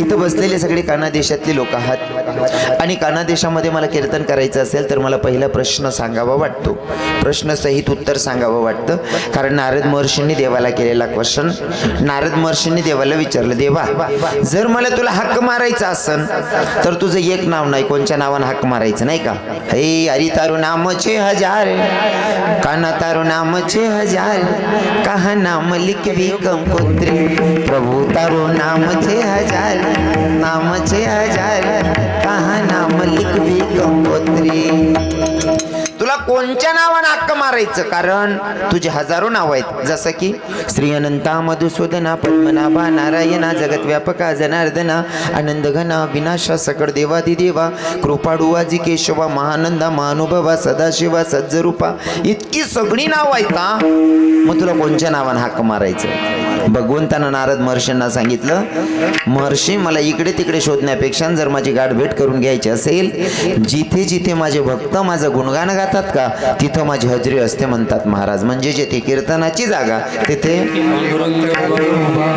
इथं बसलेले सगळे काना देशातले लोक आहात. आणि काना देशामध्ये मला कीर्तन करायचं असेल तर मला पहिला प्रश्न सांगावा वाटतो. प्रश्नसहित उत्तर सांगावं वाटतं. कारण नारद महर्षींनी देवाला केलेला क्वेश्चन नारद महर्षींनी देवाला विचारलं देवा जर मला तुला हक्क मारायचा असन तर तुझं एक नाव नाही कोणच्या नावानं हक्क मारायचं नाही का? हे अरी तारू नामचे हजार काना तारू नामचे हजार कहा नाम लिखवी कंकोत्री प्रभू तारू नामचे हजार नामचे हजार कहा नाम लिखवी गंगोत्री. तुला कोणच्या नावानं हक्क मारायचं? कारण तुझे हजारो नाव आहेत. जसं की श्री अनंता मधुसूदना पद्मनाभा नारायणा जगतव्यापका जनार्दना आनंद घना विनाशा सकळ देवादिदेवा कृपाडू आजी केशवा महानंदा महानुभवा सदाशिवा सज्जरूपा इतकी सगळी नाव आहेत का मग तुला कोणच्या नावानं हक्क मारायचं? भगवंतानं नारद महर्षींना सांगितलं महर्षी मला इकडे तिकडे शोधण्यापेक्षा जर माझी गाठभेट करून घ्यायची असेल जिथे जिथे माझे भक्त माझं गुणगान गातात का तिथं माझी हजेरी असते म्हणतात महाराज. म्हणजे जेथे कीर्तनाची जागा तेथे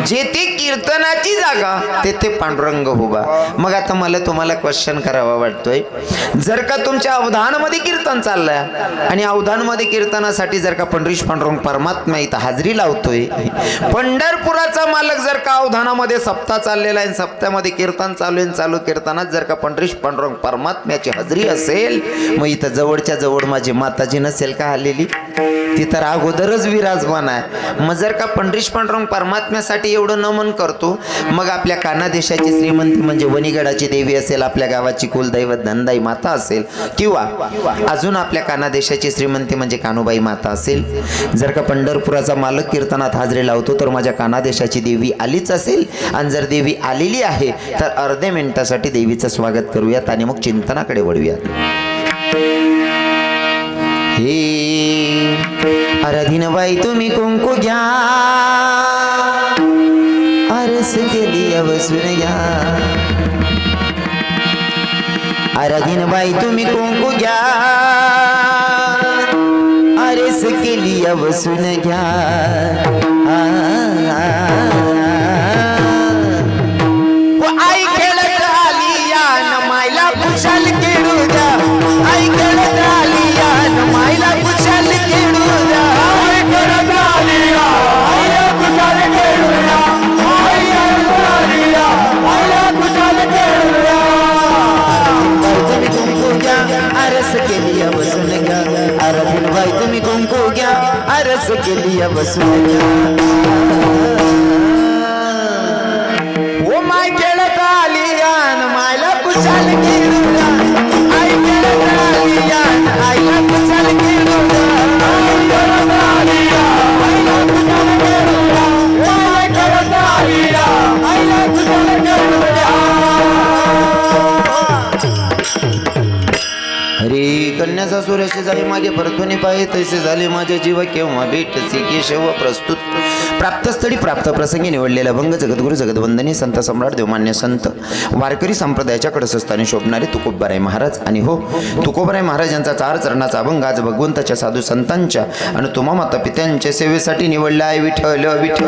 जेथे कीर्तनाची जागा तेथे पांडुरंग उभा. मग आता मला तुम्हाला क्वेश्चन करावा वाटतोय. जर का तुमच्या अवधानमध्ये कीर्तन चाललंय आणि अवधानमध्ये कीर्तनासाठी जर का पंढरीश पांडुरंग परमात्मा इथं हाजरी लावतोय पंढरपुराचा मालक जर का अवधानामध्ये सप्ताह चाललेला आहे सप्त्यामध्ये कीर्तन चालू आहे चालू कीर्तनात जर का पंढरीश पांडुरंग परमात्म्याची हजरी असेल मग इथं जवळच्या जवळ माझी माताजी नसेल का आलेली? ती तर अगोदरच विराजमान आहे. मग जर का पंढरीश पांडुरंग परमात्म्यासाठी एवढं नमन करतो मग आपल्या कानादेशाची श्रीमंती म्हणजे वणीगडाची देवी असेल आपल्या गावाची कुलदैवत धनदाई माता असेल किंवा अजून आपल्या कानादेशाची श्रीमंती म्हणजे कानुबाई माता असेल जर का पंढरपुराचा मालक कीर्तनात हाजरी लावतो तर माझ्या काना कानादेशाची देवी आलीच असेल. आणि जर देवी आलेली आहे तर अर्ध्या मिनिटासाठी देवीचं स्वागत करूयात आणि मग चिंतनाकडे वळूयात. हे अरधीन बाई तुम्ही कुंकू घ्या. आरस केली अवसून घ्या. अरधीन बाई तुम्ही कुंकू घ्या. आरस केली अवसून घ्या. आई खेळत आली या न मायला कुशाल खेळू द्या आई आरस के लिए बसून ओ माय खेळत आली यान मायला कुशाल कन्याचा सूर्याशी झाली माझे परतुनी पाहे तैसे झाले माझे जीव केव्हा भेटसे केशव प्रस्तुत. प्राप्तस्थळी प्राप्त प्रसंगी निवडलेला भंग जगद्गुरु जगदवंदनी संत सम्राट देवमान्य संत वारकरी संप्रदायाच्या कडसस्थानी शोभणारे तुकोबराय महाराज. आणि हो तुकोबराय महाराज यांचा चार चरणाचा अभंग आज भगवंताच्या साधू संतांच्या आणि तुम्हा माता पित्यांच्या सेवेसाठी निवडला आहे विठ्ठल विठ्ठल.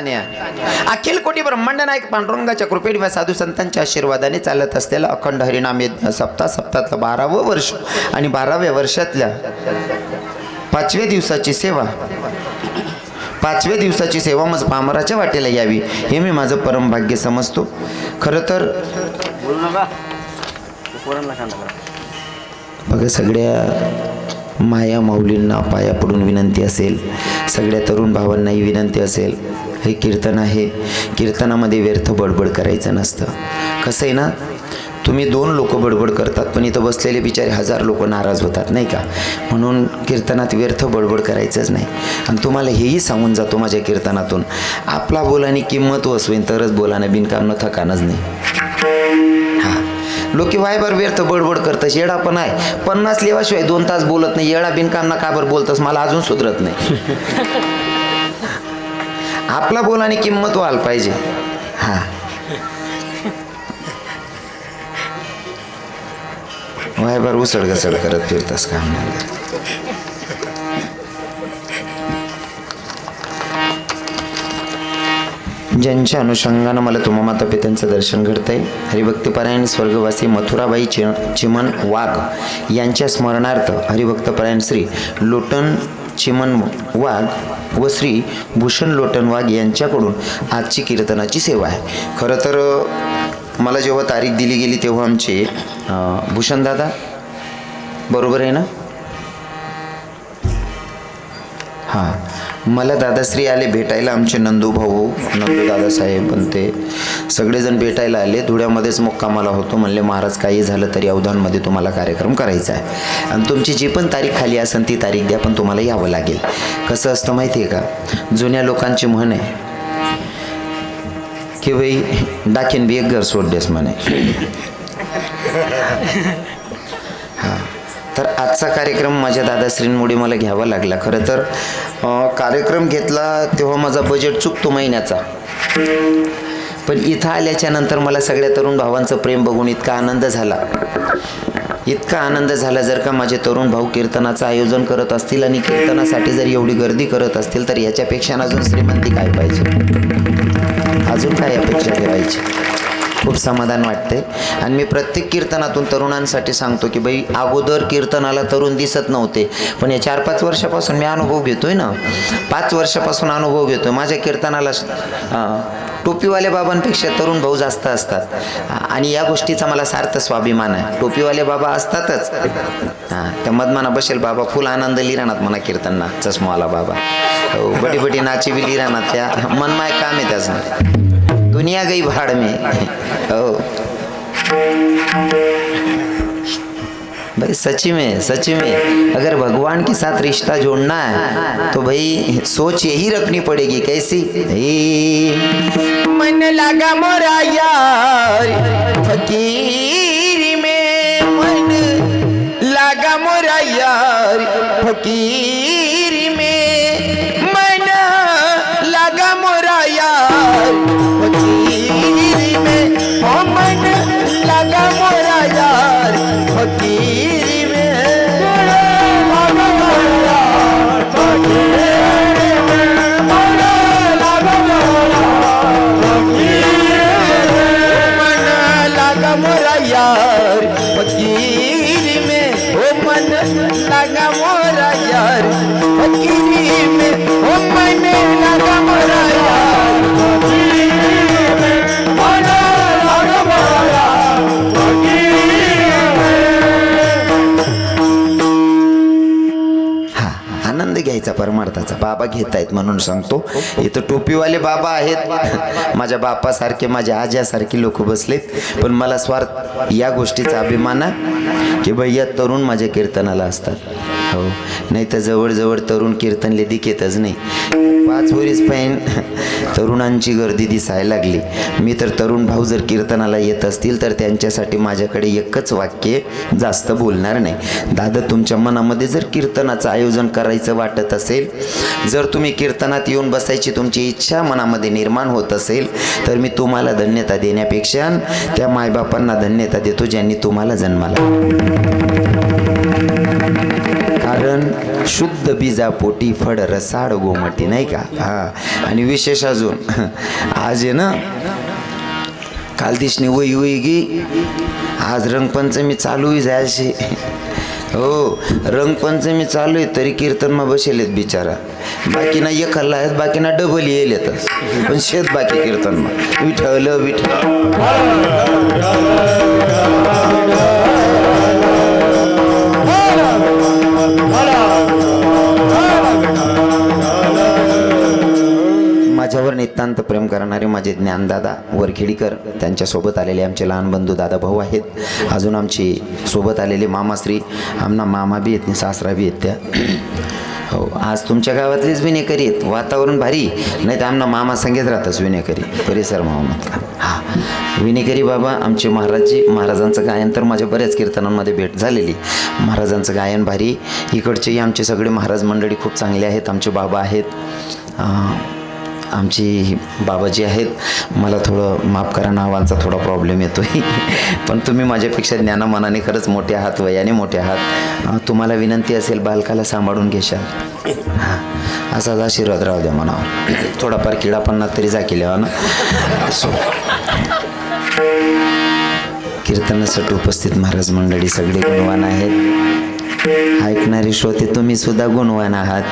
किम अखिल कोटी ब्रह्मांड नायक पांडुरंगाच्या कृपेने व साधू संतांच्या आशीर्वादाने चालत असलेला अखंड हरिनाम यज्ञ सप्ताह सप्ताहातलं बारावं वर्ष आणि बाराव्या वर्षातल्या पाचव्या दिवसाची सेवा. पाचव्या दिवसाची सेवा मज पामराच्या वाटेला यावी हे मी माझं परमभाग्य समजतो. खरं तर बघा सगळ्या माया माऊलींना पाया पडून विनंती असेल सगळ्या तरुण भावांनाही विनंती असेल हे कीर्तन आहे. कीर्तनामध्ये व्यर्थ बडबड करायचं नसतं. कसं आहे ना? तुम्ही दोन लोक बडबड करतात पण इथं बसलेले बिचारे हजार लोक नाराज होतात नाही का? म्हणून कीर्तनात व्यर्थ बडबड करायचंच नाही. आणि तुम्हाला हेही सांगून जातो माझ्या कीर्तनातून आपला बोलाने किंमत वसवेन तरच बोलानं बिनकामनं थकानच नाही. हां. लोक वायबर व्यर्थ बडबड करतस येडा पण आहे. पन्नास लिवाशिवाय दोन तास बोलत नाही. येडा बिनकामना का बरं बोलतस? मला अजून सुधरत नाही. आपला बोलाने किंमत व्हायला पाहिजे. हा. वाय बार उसळ घसड करत फिरतास का ज्यांच्या अनुषंगानं मला तुम्हा माता पित्यांचं दर्शन घडतंय हरिभक्तपरायण स्वर्गवासी मथुराबाई चि चिमन वाघ यांच्या स्मरणार्थ हरिभक्तपरायण श्री लोटन चिमन वाघ व श्री भूषण लोटन वाघ यांच्याकडून आजची कीर्तनाची सेवा आहे. खरं तर मला जेव्हा तारीख दिली गेली तेव्हा आमचे भूषण भूषणदादा बरोबर आहे ना? हां. मला दादाश्री आले भेटायला आमचे नंदू भाऊ नंदू दादासाहेब पण ते सगळेजण भेटायला आले. धुळ्यामध्येच मुक्कामाला होतो. म्हणले महाराज काही झालं तरी अवधानमध्ये तुम्हाला कार्यक्रम करायचा आहे. आणि तुमची जी पण तारीख खाली असेल ती तारीख द्या पण तुम्हाला यावं लागेल. कसं असतं माहिती आहे का? जुन्या लोकांची म्हण आहे की भाई डाकेन बी एक घर सोडतेस म्हणे. तर आजचा कार्यक्रम माझ्या दादाश्रींमुळे मला घ्यावा लागला. खरं तर कार्यक्रम घेतला तेव्हा माझा बजेट चुकतो महिन्याचा. पण इथं आल्याच्यानंतर मला सगळ्या तरुण भावांचं प्रेम बघून इतका आनंद झाला. इतका आनंद झाला जर का माझे तरुण भाऊ कीर्तनाचं आयोजन करत असतील आणि कीर्तनासाठी जर एवढी गर्दी करत असतील तर याच्यापेक्षा अजून श्रीमंती काय पाहिजे? अजून काय अपेक्षा ठेवायची? खूप समाधान वाटते. आणि मी प्रत्येक कीर्तनातून तरुणांसाठी सांगतो की बाई अगोदर कीर्तनाला तरुण दिसत नव्हते. पण या चार पाच वर्षापासून मी अनुभव घेतोय ना. पाच वर्षापासून अनुभव घेतोय. माझ्या कीर्तनाला टोपीवाल्या बाबांपेक्षा तरुण भाऊ जास्त असतात. आणि या गोष्टीचा मला सार्थ स्वाभिमान आहे. टोपीवाले बाबा असतातच. हां त्या मदमाना बसेल बाबा फुल आनंद लिराणात म्हणा कीर्तनना. चष्मावाला बाबा. हो बडी बडी नाची बी लिराणात त्या मनमाय काम आहे त्याचं. दुनिया गई भाड़ में. हो भाई, सच्ची में सच्ची में, अगर भगवान के साथ रिश्ता जोड़ना है तो भाई, सोच यही रखनी पड़ेगी, कैसी? मन लगा मोरा यार, फकीर में मन लगा मोरा यार, फकीर में मन लगा मोरा यार টাকা মরা যার ক্ষতি घ्यायचा बाबा घेत आहेत म्हणून सांगतो. इथं टोपीवाले बाबा आहेत. माझ्या बापासारखे माझ्या आज्यासारखे लोक बसलेत. पण मला स्वार्थ या गोष्टीचा अभिमान आहे की भैया तरुण माझ्या कीर्तनाला असतात. हो. नाही तर जवळजवळ तरुण कीर्तनले दिकेतच नाही. पाच वरीस पाहिन तरुणांची गर्दी दिसायला लागली. मी तर तरुण भाऊ जर कीर्तनाला येत असतील तर त्यांच्यासाठी माझ्याकडे एकच वाक्य जास्त बोलणार नाही. दादा तुमच्या मनामध्ये जर कीर्तनाचं आयोजन करायचं वाटत असेल जर तुम्ही कीर्तनात येऊन बसायची तुमची इच्छा मनामध्ये निर्माण होत असेल तर मी तुम्हाला धन्यता देण्यापेक्षा त्या मायबापांना धन्यता देतो ज्यांनी तुम्हाला जन्माला. शुद्ध बीजा पोटी फड रसाड गोमटी नाही का? हा. आणि विशेष अजून आज आहे ना काल दिसणे वई वई गी आज रंगपंचमी चालू जायचे. हो रंगपंचमी चालू आहे तरी कीर्तनमा बसेलेत बिचारा. बाकी ना आहेत बाकी ना डबल येतच पण शेत बाकी कीर्तन मग विठल विठल अत्यंत प्रेम करणारे माझे ज्ञानदादा वरखेडीकर त्यांच्यासोबत आलेले आमचे लहान बंधू दादा भाऊ आहेत. अजून आमचे सोबत आलेले मामाश्री आमना मामा बी आहेत सासरा बी आहेत त्या. हो आज तुमच्या गावातलेच विनेकरी आहेत. वातावरण भारी नाही तर आमना मामा संगीत राहतच विनेकरी परिसर मामातला. हां. विनेकरी बाबा आमचे महाराजजी महाराजांचं गायन तर माझ्या बऱ्याच कीर्तनांमध्ये भेट झालेली. महाराजांचं गायन भारी. इकडचेही आमचे सगळे महाराज मंडळी खूप चांगले आहेत. आमचे बाबा आहेत. आमची बाबाजी आहेत. मला थोडं माफ करा नावांचा थोडा प्रॉब्लेम येतो आहे पण तुम्ही माझ्यापेक्षा ज्ञानामानाने खरंच मोठे आहात वयाने मोठे आहात. तुम्हाला विनंती असेल बालकाला सांभाळून घेशाल. हां. असाच आशीर्वाद राहू द्या म्हणावं. थोडाफार किडापन्ना तरी जा केल्या ना? सो कीर्तनासाठी उपस्थित महाराज मंडळी सगळे गुणवान आहेत. ऐकणारे श्रोते तुम्ही सुद्धा गुणवान आहात.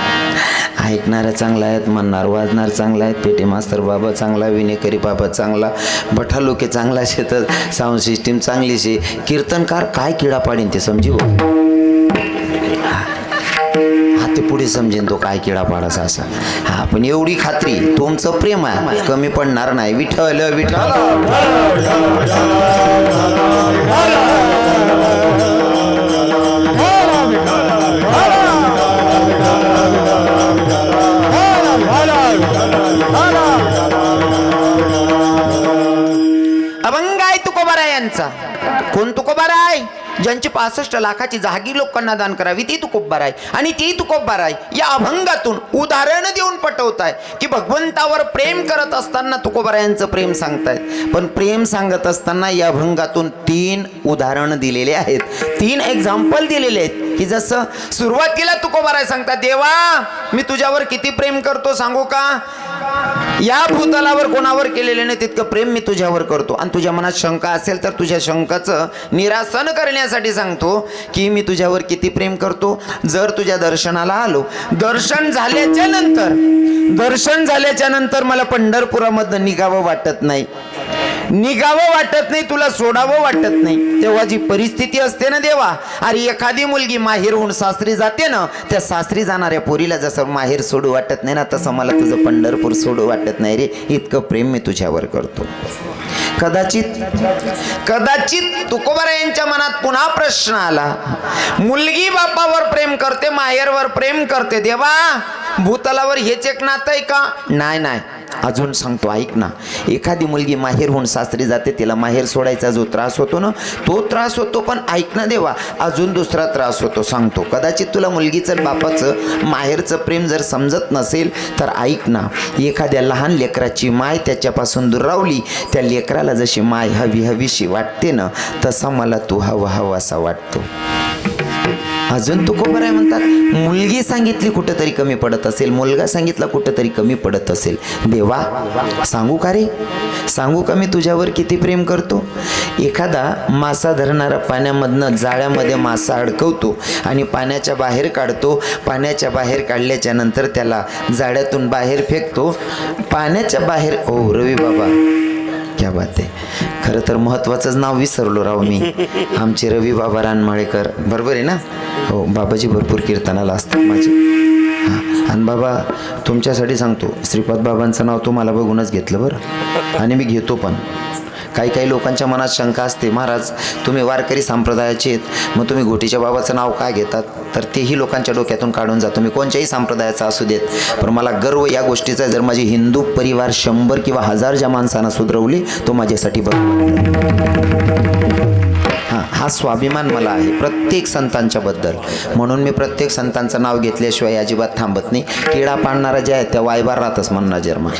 ऐकणारा चांगला आहेत म्हणणार वाजणार चांगला आहेत पेटी मास्तर बाबा चांगला विनेकरी बाबा चांगला भठा लोके चांगला शेतात साऊंड सिस्टीम चांगली शे कीर्तनकार काय किडा पाडीन ते समजी हा. ते पुढे समजेन तो काय किडा पाडाचा असा. हा पण एवढी खात्री तुमचं प्रेम आहे. कमी पडणार नाही. विठल विठल ज्यांची पासष्ट लाखाची जागी लोकांना दान करावी ती तुकोबार आहे. आणि ती तुकोबार आहे. या अभंगातून उदाहरण देऊन पटवत आहे की भगवंतावर प्रेम करत असताना तुकोबारा यांचं प्रेम सांगतायत. पण प्रेम सांगत असताना या अभंगातून तीन उदाहरण दिलेले आहेत. तीन एक्झाम्पल दिलेले आहेत की जसं सुरुवातीला तुकोबाराय सांगतात देवा मी तुझ्यावर किती प्रेम करतो सांगू का? या भूतलावर कोणावर केलेले नाही तितकं प्रेम मी तुझ्यावर करतो. आणि तुझ्या मनात शंका असेल तर तुझ्या शंकाचं निरासन करण्यासाठी सांगतो की मी तुझ्यावर किती प्रेम करतो. जर तुझ्या दर्शनाला आलो दर्शन झाल्याच्यानंतर दर्शन झाल्याच्यानंतर मला पंढरपुरामधनं निघावं वाटत नाही. निघावं वाटत नाही तुला सोडावं वाटत नाही. तेव्हा जी परिस्थिती असते ना देवा अरे एखादी मुलगी माहेर होऊन सासरी जाते ना त्या सासरी जाणाऱ्या पोरीला जसं माहेर सोडू वाटत नाही ना तसं मला तुझं पंढरपूर सोडू वाटत नाही रे. इतकं प्रेम मी तुझ्यावर करतो. कदाचित कदाचित तुकोबारा यांच्या मनात पुन्हा प्रश्न आला. मुलगी बापावर प्रेम करते माहेरवर प्रेम करते देवा भूतलावर हेच एक नातं आहे का? नाही नाही. अजून सांगतो ऐक ना. एखादी मुलगी माहेरहून सासरी जाते तिला माहेर सोडायचा जो त्रास होतो ना तो त्रास होतो पण ऐक ना देवा अजून दुसरा त्रास होतो सांगतो. कदाचित तुला मुलगीचं बापाचं माहेरचं प्रेम जर समजत नसेल तर ऐक ना एखाद्या लहान लेकराची माय त्याच्यापासून दुरावली त्या लेकराला जशी माय हवी हवीशी वाटते ना तसा मला तू हवा हवा असा वाटतो. अजून तू आहे म्हणतात? मुलगी सांगितली कुठंतरी कमी पडत असेल मुलगा सांगितला कुठंतरी कमी पडत असेल. देवा सांगू का रे? सांगू का मी तुझ्यावर किती प्रेम करतो? एखादा मासा धरणारा पाण्यामधनं जाळ्यामध्ये मासा अडकवतो आणि पाण्याच्या बाहेर काढतो. पाण्याच्या बाहेर काढल्याच्या नंतर त्याला जाळ्यातून बाहेर फेकतो. पाण्याच्या बाहेर ओ रवी बाबा. क्या बात आहे खरं तर महत्त्वाचंच नाव विसरलो राव मी. आमचे रवी बाबा रानमाळेकर. बरोबर आहे ना? हो बाबाजी भरपूर कीर्तनाला असतात माझे. हां आणि बाबा तुमच्यासाठी सांगतो श्रीपाद बाबांचं नाव तुम्हाला बघूनच घेतलं बरं. आणि मी घेतो पण. काही काही लोकांच्या मनात शंका असते महाराज तुम्ही वारकरी संप्रदायाचे आहेत मग तुम्ही घोटीच्या बाबाचं नाव काय घेतात? तर तेही लोकांच्या डोक्यातून काढून जातो. मी कोणत्याही संप्रदायाचा असू देत पण मला गर्व या गोष्टीचा जर माझे हिंदू परिवार शंभर किंवा हजार ज्या माणसांना सुधरवली तो माझ्यासाठी बघ हा स्वाभिमान मला आहे प्रत्येक संतांच्याबद्दल. म्हणून मी प्रत्येक संतांचं नाव घेतल्याशिवाय अजिबात थांबत नाही. किडा पाडणारा जे आहे त्या वायबार राहतच म्हणणार जर्मा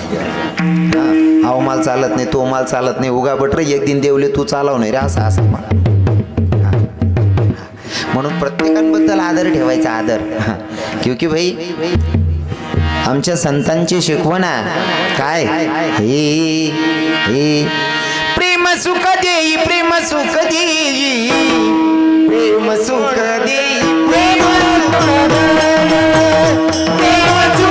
हां माल चालत नाही तो माल चालत नाही. उगा बटर एक दिन देवले तू चालव नाही रे असं असं म्हण. म्हणून प्रत्येकांबद्दल आदर ठेवायचा आदर. हां. क्योंकि भाई आमच्या संतांची शिकवण आहे. काय? हे हे. सुख देई प्रेम सुख देई प्रेम सुख देई प्रेम सुख देई प्रेम सुख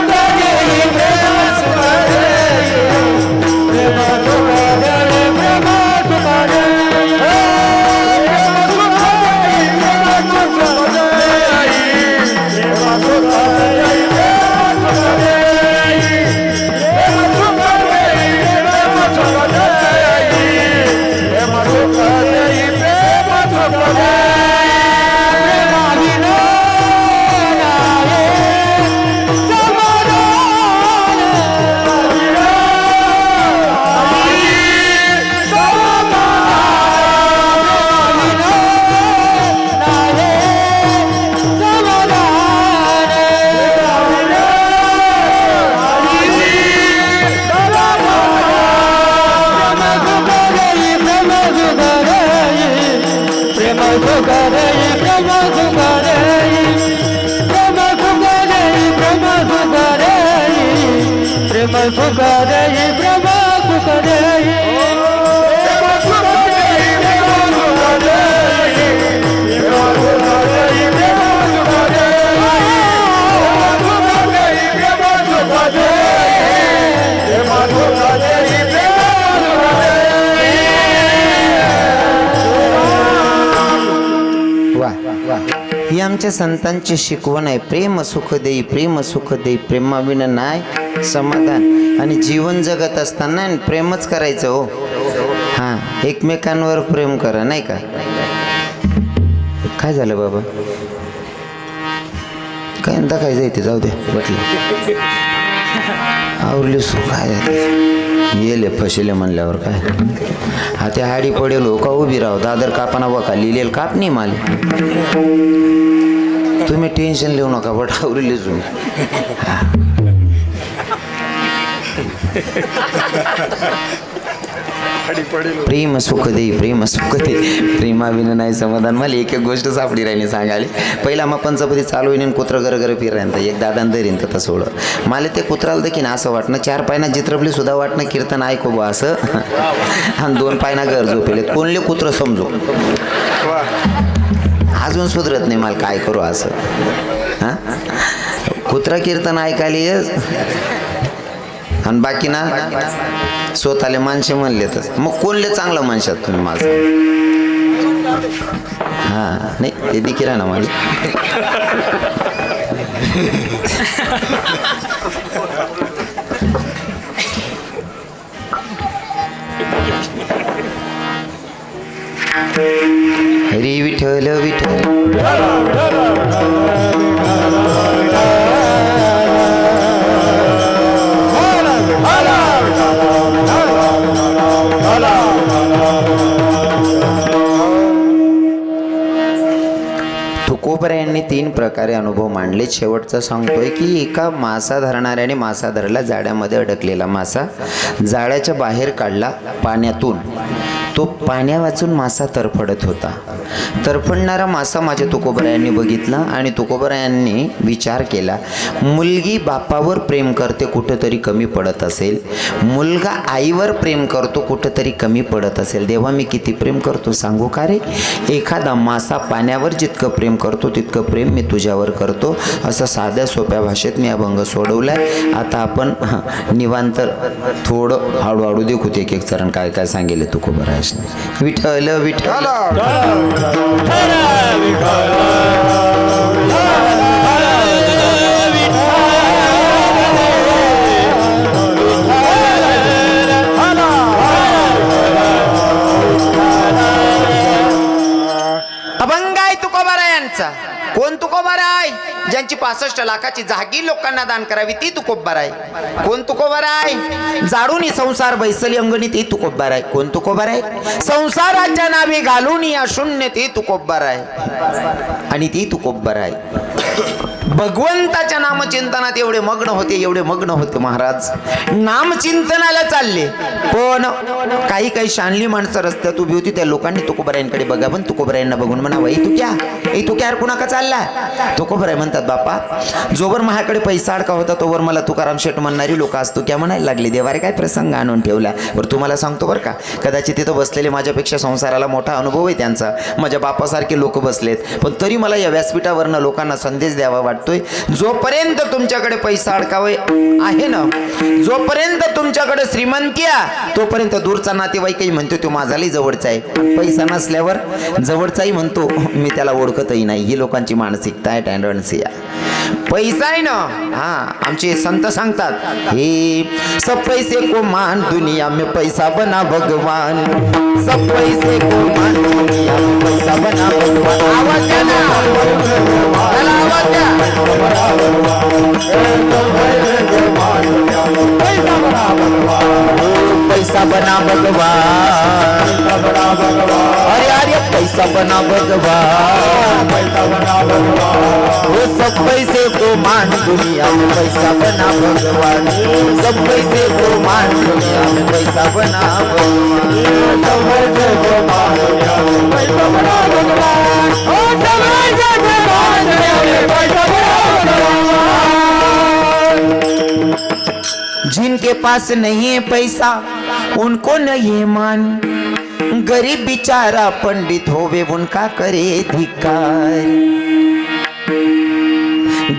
सुख वा ही आमच्या संतांची शिकवण आहे. प्रेम सुख देई प्रेम सुख देई प्रेमाविना नाही समाधान आणि जीवन जगत असताना प्रेमच करायचं हो. हां एकमेकांवर प्रेम करा नाही का? काय झालं बाबा? काय यंदा काय जायते जाऊ दे म्हटलं आवरली सु काय येले फसेले म्हणल्यावर काय? हा ते हाडी पडेल हो का उभी राहू? दादर कापाना बघा लिहिलेल काप नाही माले. तुम्ही टेन्शन लिहू नका बट आवरली हा. प्रेम सुख दे प्रेम सुख दे. प्रेमाविन नाही समाधान. मला एक एक गोष्ट सापडी राहिली सांगायला. पहिला मग पंचपती चालू येईन कुत्र गर गर फिरायला एक दादान धरीन तर सोडं मला ते कुत्राला देखील असं वाटणं चार पायना जित्रपली सुद्धा वाटणं कीर्तन ऐकू बा असं. आणि दोन पायना घर झोपेले. कोणले कुत्र समजू? अजून सुधरत नाही मला काय करू असं. हां? कुत्रा कीर्तन ऐकायला ये आणि बाकी ना स्वतःले माणसे म्हणले तर मग कोणले चांगलं माणसात तुम्ही माझं? हा नाही ते देखील आहे ना मला हरी विठ्ठल विठ्ठल. तुकोबर यांनी तीन प्रकारे अनुभव मांडले. शेवटचा सांगतोय की एका मासा धरणाऱ्याने मासा धरला जाळ्यामध्ये अडकलेला मासा जाळ्याच्या बाहेर काढला पाण्यातून. तो पाण्या वाचून मासा तरफडत होता. तरफडणारा मासा माझ्या तुकोबरायांनी बघितला आणि तुकोबरायांनी विचार केला मुलगी बापावर प्रेम करते कुठंतरी कमी पडत असेल. मुलगा आईवर प्रेम करतो कुठंतरी कमी पडत असेल. देवा मी किती प्रेम करतो सांगू का रे? एखादा मासा पाण्यावर जितकं प्रेम करतो तितकं प्रेम मी तुझ्यावर करतो. असं साध्या सोप्या भाषेत मी अभंग सोडवलाय. आता आपण निवांत थोडं हळूहळू देखू एक एक चरण काय काय सांगेल तुकोबरायांनी. खूप विठ्ठल. विठ्ठल अभंग तुकोबार आहे ज्यांची पासष्ट लाखाची जागी लोकांना दान करावी ती तुकोबार आहे कोण तुकोबार आहे जाडून संसार बैसली अंगणी ती तुकोबार आहे कोण तुकोबार आहे संसाराच्या नावे घालून या शून्य ती तुकोबार आहे आणि ती तुकोबार आहे भगवंताच्या नामचिंतनात एवढे मग्न होते एवढे मग्न होते महाराज. नामचिंतनाला चालले. पण काही काही शानली माणसं रस्त्यात उभी होती त्या लोकांनी तुकोबरायांकडे बघा पण तुकोबरायांना बघून म्हणावं वही तू क्या? ए तू क्या कुणा का चालला? तुकोबराय म्हणतात बापा जोवर माझ्याकडे पैसा अडका होता तोवर मला तुकाराम शेठ म्हणणारी लोक असतो क्या म्हणायला लागली? देवारे काय प्रसंग आणून ठेवला? बरं तुम्हाला सांगतो बरं का कदाचित तिथं बसलेले माझ्यापेक्षा संसाराला मोठा अनुभव आहे त्यांचा. माझ्या बापासारखे लोक बसलेत. पण तरी मला या व्यासपीठावरनं लोकांना संदेश द्यावा वाटतोय. जोपर्यंत तुमच्याकडे पैसा अडकावे आहे ना जोपर्यंत तुमच्याकडे श्रीमंती आहे तोपर्यंत दूरचा नातेवाईकही म्हणतो तो माझाही जवळचा आहे. पैसा नसल्यावर जवळचाही म्हणतो मी त्याला ओळखतही नाही. ही लोकांची मानसिकता आहे टँडन्सी आहे. पैसा आहे ना? हा आमचे संत सांगतात हे सब पैसे को मान दुनिया में पैसा बना भगवान. सब पैसे को मान दुनिया में पैसा बना भगवान। आवाज द्या ना। आवाज द्या। पैसा बना भगवान। अरे अरे पैसा बना भगवान। वो सब पैसे को मान दुनिया में पैसा बना भगवान। सब पैसे को मान दुनिया में पैसा बना भगवान। सब पैसे को मान दुनिया में पैसा बना भगवान। ओ सब पैसे को मान दुनिया में पैसा बना भगवान। जिनके पास नहीं है पैसा, उनको नहीं है मान। गरीब बिचारा पंडित होवे, उनका करे धिकार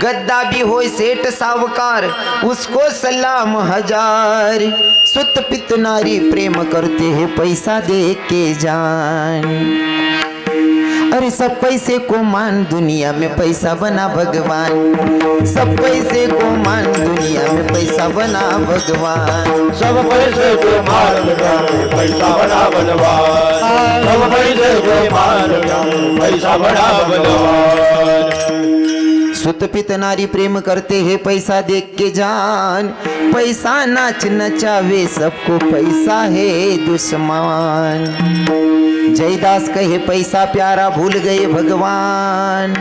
गद्दा भी हो सेठ सावकार, उसको सलाम हज़ार। सुत पित नारी प्रेम करते हैं, पैसा दे के जान। अरे सब पैसे को मान दुनिया में पैसा बना भगवान। सब पैसे को मान दुनिया में पैसा बना भगवान। सब पैसे को लगा पैसा बड़ा बलवान सब पैसे को लगा पैसा बना भगवान। सुत पित नारी प्रेम करते हैं पैसा देख के जान। पैसा नाच नचावे सबको पैसा है दुश्मन। जयदास कहे, पैसा प्यारा भूल गए भगवान।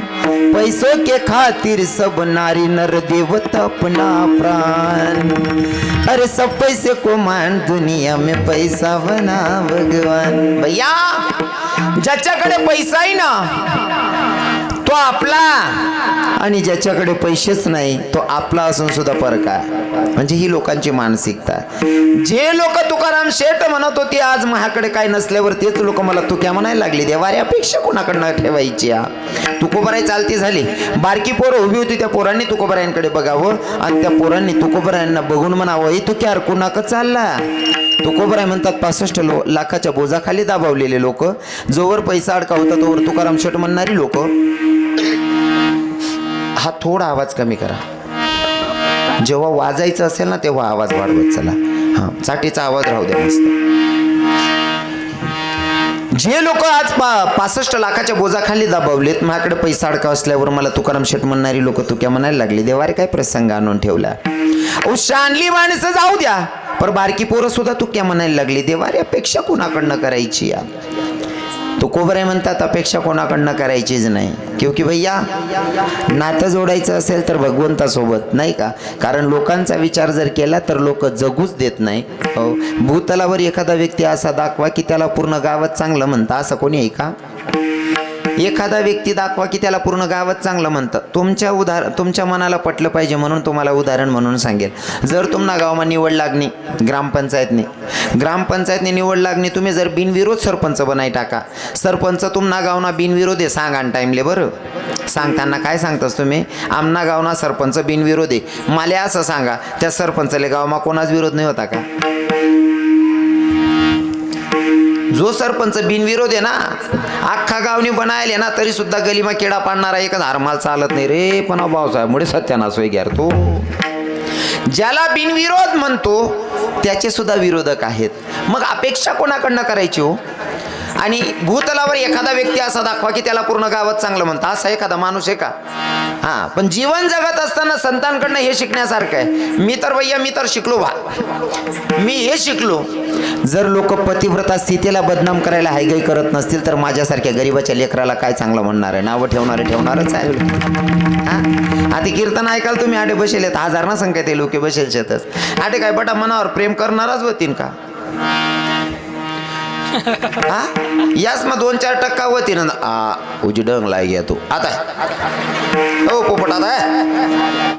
पैसों के खातिर सब नारी नर देवत अपना प्राण। अरे सब पैसे को मान दुनिया में पैसा बना भगवान। भैया ज्याच्याकडे पैसा आहे ना। तो आपला. आणि ज्याच्याकडे पैसेच नाही तो आपला असून सुद्धा फरक आहे. म्हणजे ही लोकांची मानसिकता जे लोक तुकाराम शेठ म्हणत होती आज माझ्याकडे काय नसल्यावर तेच लोक मला तुक्या म्हणायला लागली. देवारी अपेक्षा कोणाकडनं ठेवायची या तुकोबराई चालती झाली. बारकी पोरं उभी होती त्या पोरांनी तुकोबरायांकडे बघावं. आणि त्या पोरांनी तुकोबरायांना बघून म्हणावं हे तुक्यार कुणाक चालला? तुकोबराय म्हणतात पासष्ट लो लाखाच्या बोजाखाली दाबावलेले लोक. जोवर पैसा अडका होता तोवर तुकाराम शेठ म्हणणारी लोक. हा थोडा आवाज कमी करा. जेव्हा वाजायचं असेल ना तेव्हा आवाज वाढवत चला. हा चाटीचा आवाज राहू द्या मस्त. जे लोक आज पा पासष्ट लाखाच्या बोजाखाली दाबवलेत माझ्याकडे पैसा अडका असल्यावर मला तुकाराम शेठ म्हणणारी लोक तुक्या म्हणायला लागली. देवारे काय प्रसंग आणून ठेवला? अहो शानली माणसं जाऊ द्या. पर बारकी पोरं सुद्धा तुक्या म्हणायला लागली. देवारे अपेक्षा कुणाकडनं करायची या? तुकोबरे म्हणतात अपेक्षा कोणाकडनं करायचीच नाही. क्योंकि भैया नातं जोडायचं असेल तर भगवंतासोबत नाही का? कारण लोकांचा विचार जर केला तर लोक जगूच देत नाही. हो. भूतलावर एखादा व्यक्ती असा दाखवा की त्याला पूर्ण गावात चांगलं म्हणता. असं कोणी आहे का? एखादा व्यक्ती दाखवा की त्याला पूर्ण गावात चांगलं म्हणतं. तुमच्या उदाहरण तुमच्या मनाला पटलं पाहिजे म्हणून तुम्हाला उदाहरण म्हणून सांगेल. जर तुम्हाला गावमा निवड लागणी ग्रामपंचायतने ग्रामपंचायतने निवड लागणी तुम्ही जर बिनविरोध सरपंच बनाय टाका. सरपंच तुम्हाला गावना बिनविरोध आहे सांगा टाईमले बरं. सांगताना काय सांगतास तुम्ही? आमना गावना सरपंच बिनविरोध आहे. मला असं सांगा त्या सरपंचाले गावमा कोणाच विरोध नाही होता का? जो सरपंच बिनविरोध आहे ना अख्खा गावनी बनायले ना तरी सुद्धा गलीमा किडा पाडणारा एकच हारमाल चालत नाही रे. पण भाऊसाहेब मुळे सत्यानाश होय घ्यार तो. ज्याला बिनविरोध म्हणतो त्याचे सुद्धा विरोधक आहेत. मग अपेक्षा कोणाकडनं करायची हो? आणि भूतलावर एखादा व्यक्ती असा दाखवा की त्याला पूर्ण गावात चांगलं म्हणतं. असा एखादा माणूस आहे का? हा पण जीवन जगत असताना संतांकडनं हे शिकण्यासारखं आहे. मी तर भैया मी तर शिकलो बा. मी हे शिकलो. जर लोक पतिव्रता स्थितीला बदनाम करायला हायगाई करत नसतील तर माझ्यासारख्या गरीबाच्या लेकराला काय चांगलं म्हणणार आहे? नावं ठेवणारे ठेवणारच आहे. हा? आता कीर्तन ऐकाल तुम्ही आडे बसेलेत. हजार ना ते लोक बसेल शेतच आठे काय बटा मनावर प्रेम करणारच होतीन का? हा? याच मग दोन चार टक्का होती ना आ लाय घ्या तू. आता. हो पोपट आता.